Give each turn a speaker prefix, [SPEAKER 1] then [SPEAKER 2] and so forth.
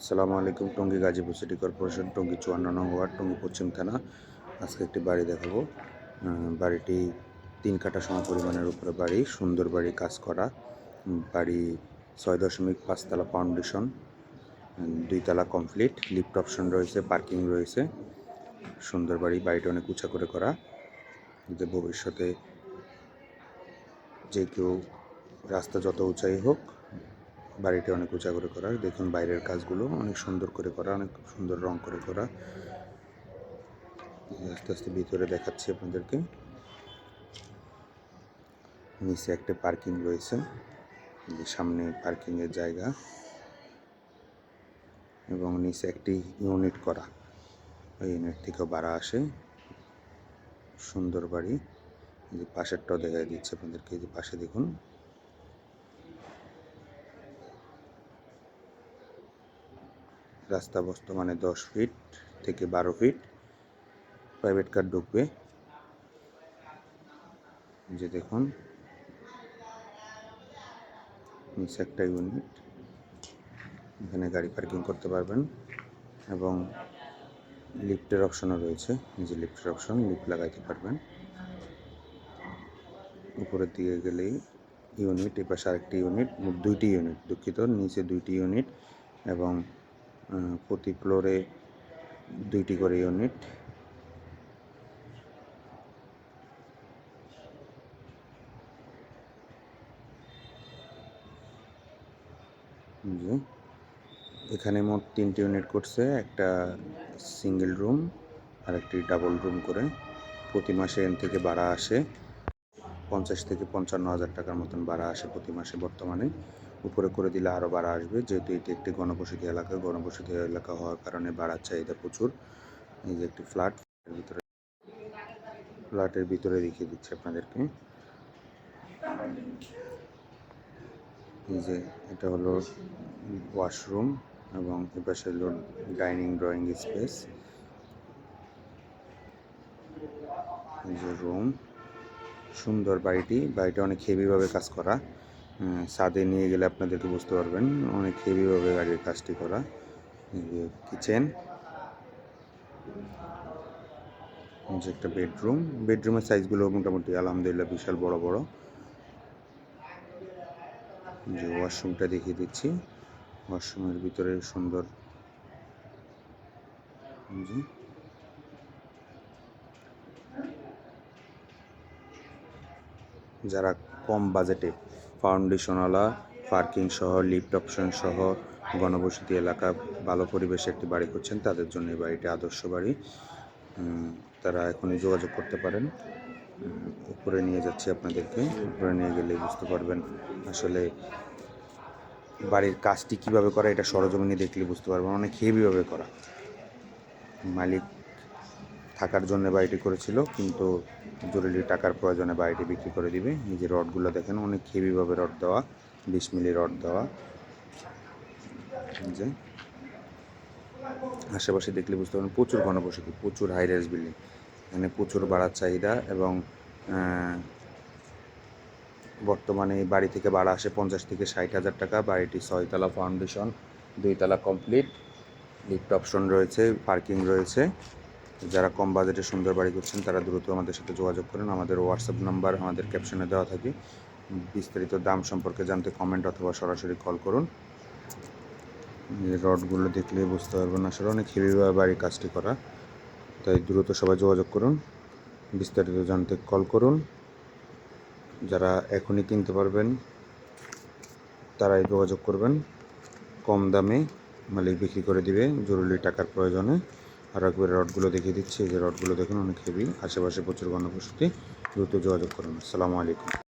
[SPEAKER 1] আসসালামু আলাইকুম, Tongi Gazipur city corporation, Tongi চুয়ান্ন নং ওয়ার্ড, টঙ্গী পশ্চিম থানা। আজকে একটি বাড়ি দেখাবো। বাড়িটি তিন কাঠা সম পরিমাণের উপরে বাড়ি, সুন্দর বাড়ি, কাজ করা। বাড়ি ছয় দশমিক পাঁচতলা ফাউন্ডেশন দুইতলা কমপ্লিট, লিফট অপশন রয়েছে, পার্কিং রয়েছে। সুন্দর বাড়ি, বাড়িটা অনেক উঁচা করে করা। যে ভবিষ্যতে যে কেউ রাস্তা যত উঁচাই হোক বাড়িটা অনেক উঁচা করে। করা দেখুন বাইরের কাজগুলো অনেক সুন্দর করে করা, অনেক সুন্দর রং করে করা। আস্তে আস্তে ভিতরে দেখাচ্ছি আপনাদেরকে। নিচে একটা পার্কিং রয়েছে। সামনে পার্কিংয়ের জায়গা। এবং নিচে একটি ইউনিট করা। ওই ইউনিট থেকেও ভাড়া আসে। সুন্দর বাড়ি। এই যে পাশেরটাও দেখা দিচ্ছে আপনাদেরকে। এই যে পাশে দেখুন। রাস্তা বর্তমানে দশ ফিট থেকে বারো ফিট প্রাইভেট কার ঢুকবে। যে দেখুন। একটা ইউনিট এখানে গাড়ি পার্কিং করতে পারবেন এবং লিফটের অপশনও রয়েছে। যে লিফটের অপশন লিফট লাগাইতে পারবেন। উপরের দিকে গেলেই ইউনিট এপাশে আরেকটি ইউনিট দুইটি ইউনিট দুঃখিত, নিচে দুইটি ইউনিট এবং প্রতি ফ্লোরে দুইটি করে ইউনিট। এখানে মোট তিনটি ইউনিট করছে, একটা সিঙ্গেল রুম আর একটি ডাবল রুম করে। প্রতি মাসে এন থেকে ভাড়া আসে, পঞ্চাশ থেকে পঞ্চান্ন হাজার টাকার মতন ভাড়া আসে প্রতি মাসে বর্তমানে। উপরে করে দিলে আরও বাড়া আসবে। যেহেতু এটি একটি গণবসতি এলাকা গণবসতি এলাকা হওয়ার কারণে বাড়ার চাহিদা প্রচুর। এই যে একটি ফ্ল্যাট ভিতরে, ফ্ল্যাটের ভিতরে দেখিয়ে দিচ্ছি আপনাদেরকে। এই যে এটা হলো ওয়াশরুম এবং এপাশে হলো ডাইনিং, ড্রয়িং স্পেস। এই যে রুম, সুন্দর বাড়িটি। বাড়িটা অনেক হেভিভাবে কাজ করা। উম, ছাদে নিয়ে গেলে আপনাদের আপনাদেরকে বুঝতে পারবেন অনেক হেভিভাবে গাড়ির কাজটি করা। কিচেন যে একটা বেডরুম বেডরুমের সাইজগুলো মোটামুটি আলহামদুলিল্লাহ বিশাল বড় বড়। যে ওয়াশরুমটা দেখিয়ে দিচ্ছি। ওয়াশরুমের ভিতরে সুন্দর। যারা কম বাজেটে ফাউন্ডেশনওয়ালা, পার্কিং সহ, লিফট অপশন সহ গণবসতি এলাকা, ভালো পরিবেশে একটি বাড়ি করছেন তাদের জন্য এই বাড়িটি আদর্শ বাড়ি। তারা এখনই যোগাযোগ করতে পারেন। উপরে নিয়ে যাচ্ছি আপনাদেরকে। উপরে নিয়ে গেলে বুঝতে পারবেন আসলে বাড়ির কাজটি কীভাবে করা, এটা সরজমিনে দেখলে বুঝতে পারবেন। অনেক হেভিভাবে করা। মালিক থাকার জন্য বাড়িটি করেছিল, কিন্তু জরুরি টাকার প্রয়োজনে বাড়িটি বিক্রি করে দিবে। এই যে রডগুলো দেখেন, অনেক হেভিভাবে রড দেওয়া, বিশ মিলি রড দেওয়া। যে আশেপাশে দেখলে বুঝতে পারবেন, প্রচুর ঘনবসতি, প্রচুর হাই রাইজ বিল্ডিং এখানে প্রচুর বাড়ার চাহিদা এবং বর্তমানে বাড়ি থেকে ভাড়া আসে পঞ্চাশ থেকে ষাট হাজার টাকা। বাড়িটি ছয়তলা ফাউন্ডেশন দুইতলা কমপ্লিট লিফট অপশন রয়েছে পার্কিং রয়েছে। যারা কম বাজেটে সুন্দর বাড়ি করছেন তারা দ্রুত আমাদের সাথে যোগাযোগ করুন। আমাদের হোয়াটসঅ্যাপ নাম্বার আমাদের ক্যাপশনে দেওয়া থাকে। বিস্তারিত দাম সম্পর্কে জানতে কমেন্ট অথবা সরাসরি কল করুন। রডগুলো দেখলে বুঝতে পারবেন আসলে অনেক হেভিভাবে বাড়ির কাজটি করা। তাই দ্রুত সবাই যোগাযোগ করুন। বিস্তারিত জানতে কল করুন। যারা এখনই কিনতে পারবেন, তারাই যোগাযোগ করবেন। কম দামে মালিক বিক্রি করে দিবে, জরুরি টাকার প্রয়োজনে। আর একবার রডগুলো দেখিয়ে দিচ্ছি। এই যে রডগুলো দেখুন, অনেক হেভি আশেপাশে প্রচুর গণবসতি। দ্রুত যোগাযোগ করুন। আসসালামু আলাইকুম।